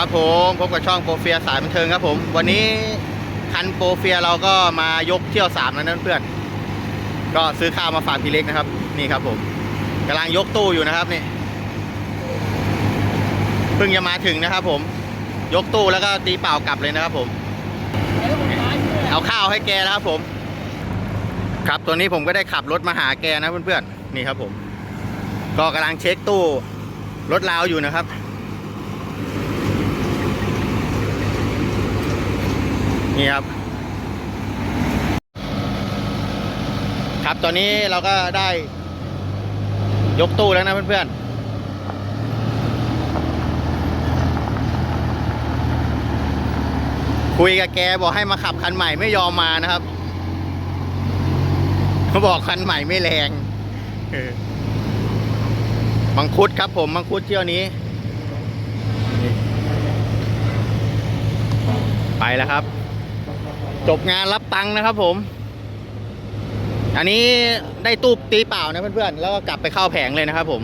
ครับผมพบกับช่องโปรเฟียสายบันเทิงครับผม วันนี้คันโปรเฟียเราก็มายกเที่ยวสามแล้วนะเพื่อน ก็ซื้อข้าวมาฝากพี่เล็กนะครับ นี่ครับผมกำลังยกตู้อยู่นะครับนี่เพิ่งจะมาถึงนะครับผม ยกตู้แล้วก็ตีเปล่ากลับเลยนะครับผม เอาข้าวให้แกนะครับผม ครับตัวนี้ผมก็ได้ขับรถมาหาแกนะเพื่อนๆนี่ครับผม ก็กำลังเช็คตู้รถลาวอยู่นะครับ นี่ครับ ครับตอนนี้เราก็ได้ยกตู้แล้วนะเพื่อนๆ คุยกับแกบอกให้มาขับคันใหม่ไม่ยอมมานะครับเขาบอกคันใหม่ไม่แรงมังคุดครับผมมังคุดเที่ยวนี้ ไปแล้วครับ จบงานรับตังค์นะครับผม อันนี้ได้ตู้ตีเปล่านะเพื่อนๆ แล้วก็กลับไปเข้าแผงเลยนะครับผม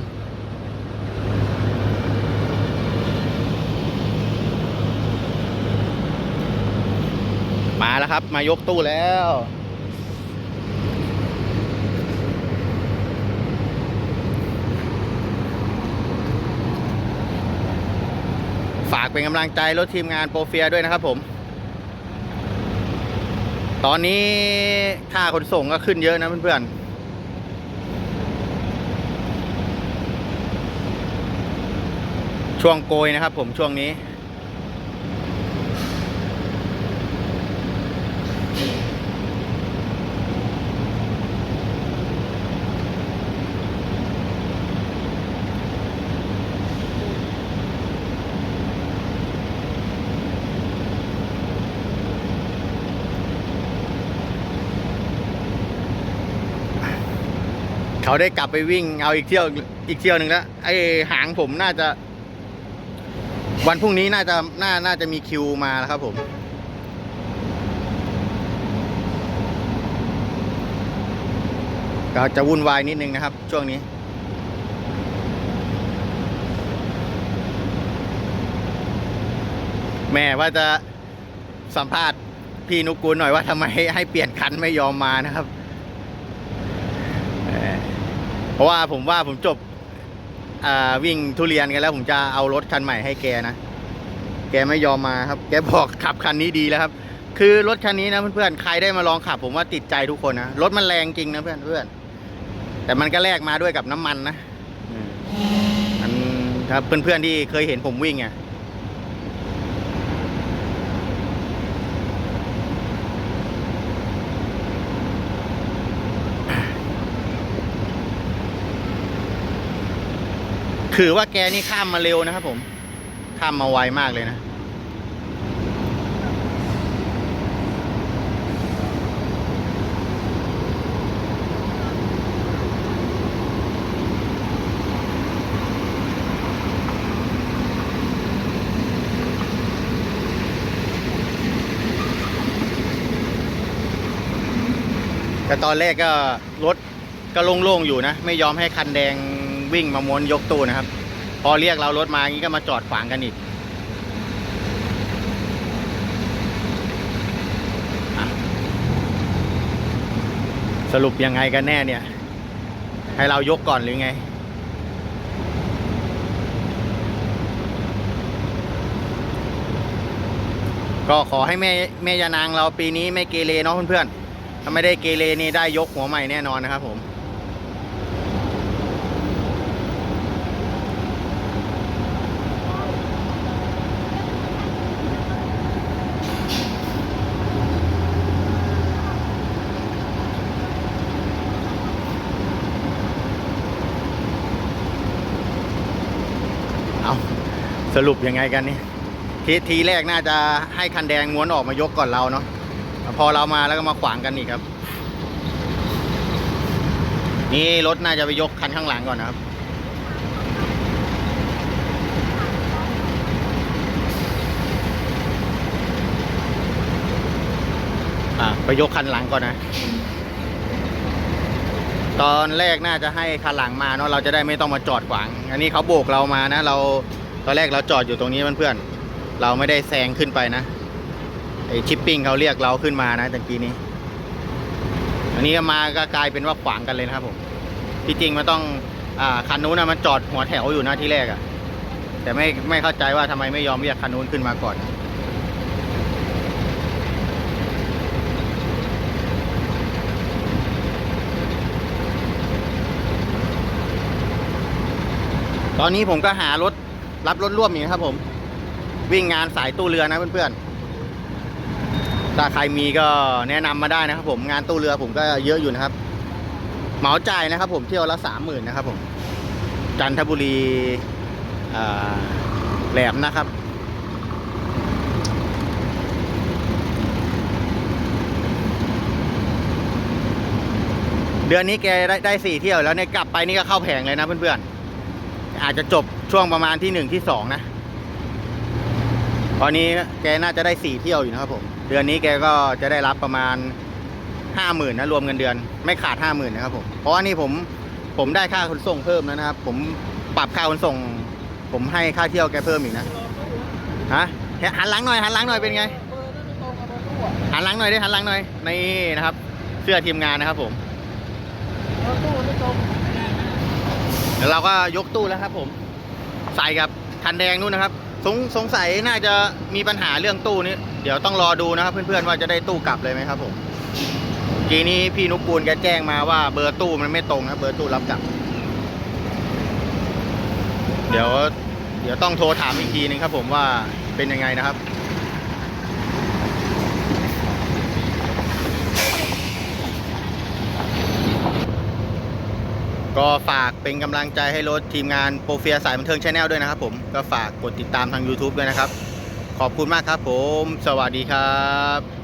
มาแล้วครับ มายกตู้แล้วฝากเป็นกำลังใจรถทีมงานโปรเฟียด้วยนะครับผม ตอนนี้ค่าขนส่งก็ขึ้นเยอะนะเพื่อนๆช่วงโกยนะครับผมช่วงนี้ เขาได้กลับไปวิ่งเอาอีกเที่ยวอีกเที่ยวหนึ่งแล้วไอ้หางผมน่าจะ วันพรุ่งนี้น่าจะน่าน่าจะมีคิวมาแล้วครับผม ก็จะวุ่นวายนิดนึงนะครับ ช่วงนี้แม่ว่าจะสัมภาษณ์พี่นุกูลหน่อยว่าทำไมให้เปลี่ยนคันไม่ยอมมานะครับ เพราะว่าผมว่าผมจบอ่าวิ่งทุเรียนกันแล้วผมจะเอารถคันใหม่ให้แกนะ แกไม่ยอมมาครับ แกบอกขับคันนี้ดีแล้วครับ คือรถคันนี้นะเพื่อนๆ ใครได้มาลองขับ ผมว่าติดใจทุกคนนะ รถมันแรงจริงนะเพื่อนเพื่อนๆแต่มันก็แลกมาด้วยกับน้ำมันนะอืมมันครับเพื่อนๆที่เคยเห็นผมวิ่งอะ คือว่าแกนี่ข้ามมาเร็วนะครับผม ข้ามมาไวมากเลยนะ แต่ตอนแรกก็รถก็โล่งๆอยู่นะ ไม่ยอมให้คันแดง วิ่งมาม้วนยกตู้นะครับ พอเรียกเรารถมาอย่างนี้ก็มาจอดขวางกันอีกอสรุปยังไงกันแน่เนี่ย ให้เรายกก่อนหรือไง ก็ขอให้แม่แม่ยานางเราปีนี้ไม่เกเรเนาะเพื่อนๆถ้าไม่ได้เกเรนี่ได้ยกหัวใหม่แน่นอนนะครับผม เอาสรุปยังไงกันนี่ทีทีแรกน่าจะให้คันแดงม้วนออกมายกก่อนเราเนาะพอเรามาแล้วก็มาขวางกันอีกครับ นี่รถน่าจะไปยกคันข้างหลังก่อนนะครับอะไปยกคันหลังก่อนนะ ตอนแรกน่าจะให้คันหลังมาเนาะเราจะได้ไม่ต้องมาจอดขวาง อันนี้เขาโบกเรามานะ เราตอนแรกเราจอดอยู่ตรงนี้เพื่อนๆเราไม่ได้แซงขึ้นไปนะไอชิปปิ้งเขาเรียกเราขึ้นมานะตะกี้นี้ อันนี้มาก็กลายเป็นว่าขวางกันเลยนะครับผมที่จริงมันต้องอ่าคันนู้นนะมันจอดหัวแถวอยู่นะที่แรกอะแต่ไม่ไม่เข้าใจว่าทำไมไม่ยอมเรียกคันนู้นขึ้นมาก่อน ตอนนี้ผมก็หารถรับรถร่วมอยู่ครับผม วิ่งงานสายตู้เรือนะเพื่อนๆถ้าใครมีก็แนะนำมาได้นะครับ ผมงานตู้เรือผมก็เยอะอยู่นะครับ เหมาจ่ายนะครับ ผมเที่ยวละสามหมื่นนะครับ ผมจันทบุรีแหลมนะครับเดือนนี้แกได้ได้สี่เที่ยวแล้วเนี่ยกลับไปนี่ก็เข้าแผงเลยนะเพื่อนๆ อาจจะจบช่วงประมาณที่หนึ่งที่สองนะ ตอนนี้แกน่าจะได้สี่เที่ยวอยู่นะครับผม เดือนนี้แกก็จะได้รับประมาณห้าหมื่นนะรวมเงินเดือน ไม่ขาดห้าหมื่นนะครับผมเพราะว่านี่ผมผมได้ค่าขนส่งเพิ่มแล้วนะครับ ผมปรับค่าขนส่ง ผมให้ค่าเที่ยวแกเพิ่มอีกนะฮะหันหลังหน่อยหันหลังหน่อยเป็นไงหันหลังหน่อยดิหันหลังหน่อยนี่นะครับ เสื้อทีมงานนะครับผม ดี๋ยวเราก็ยกตู้แล้วครับผม ใส่กับคันแดงนู่นนะครับสงสงสัยน่าจะมีปัญหาเรื่องตู้นี้ เดี๋ยวต้องรอดูนะครับเพื่อนๆว่าจะได้ตู้กลับเลยไหมครับผมทีนี้พี่นุกปูนแกแจ้งมาว่าเบอร์ตู้มันไม่ตรงนะเบอร์ตู้รับกลับ เดี๋ยว เดี๋ยวต้องโทรถามอีกทีนึงครับ ผมว่าเป็นยังไงนะครับ ก็ฝากเป็นกำลังใจให้รถทีมงานโปรเฟียสายบันเทิงชาแนลด้วยนะครับผมก็ฝากกดติดตามทาง YouTube ด้วยนะครับ ขอบคุณมากครับผม สวัสดีครับ